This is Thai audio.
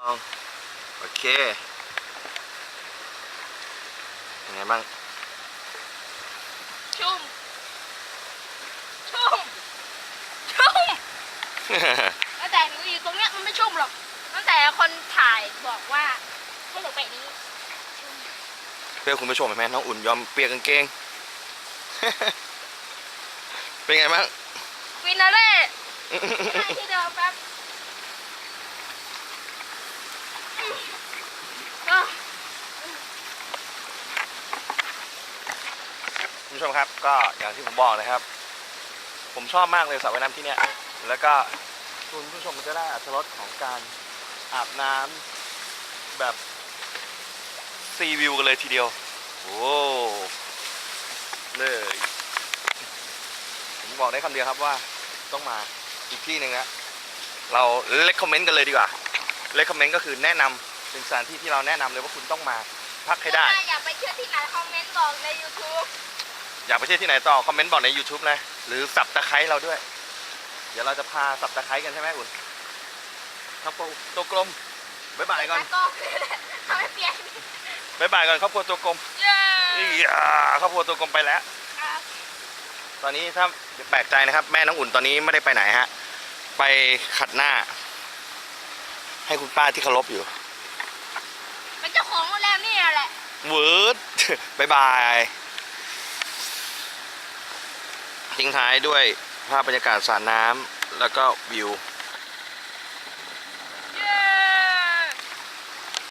เอาโอเคเป็นไงบ้าง ชุ่ม ชุ่ม ชุ่ม ตั้งแต่หนูอยู่ตรงเนี้ยมันไม่ชุ่มหรอก ตั้งแต่คนถ่ายบอกว่าให้หนูไปนี้ ชุ่ม เพื่อคุณผู้ชมเห็นไหมน้องอุ่นยอมเปียกกางเกง เป็นไงบ้างฟินาเล่นั่งที่เดิมแป๊บอะ คุณ ผู้ชมครับก็อย่างที่ผมบอกนะครับ ผมชอบมากเลยสระว่ายน้ำที่เนี่ยแล้วก็คุณผู้ชมจะได้อัตรสของการอาบน้ำแบบซีวิวกันเลยทีเดียวโอ้เลยผมบอกได้คำเดียวครับว่าต้องมาอีกที่หนึ่งนะเราเล c คอมเมนต์กันเลยดีกว่าเล c คอมเมนต์ก็คือแนะนำเป็นสถานที่ที่เราแนะนำเลยว่าคุณต้องมาพักให้ได้ ถ้าอยากไปเที่ยวที่ไหนคอมเมนต์บอกใน YouTube อยากไปเที่ยวที่ไหนต่อคอมเมนต์บอกใน YouTube นะ หรือสับตะไคร้เราด้วย เดี๋ยวเราจะพาสับตะไคร้กันใช่ไหมอุ่นครับผมตัวกลมบ๊ายบายก่อนแล้วก็ทำให้เปลี่ยนบ๊ายบายก่อนครอบครัวตัวกลมเย้อียาครอบครัวตัวกลมไปแล้วครับตอนนี้ถ้าแปลกใจนะครับ แม่น้องอุ่นตอนนี้ไม่ได้ไปไหนฮะ ไปขัดหน้า ให้คุณป้าที่เคารพอยู่ เป็นเจ้าของโรงแรมนี่แหละเวิร์ดบายบาย ทิ้งท้ายด้วยภาพบรรยากาศสระน้ำแล้วก็วิว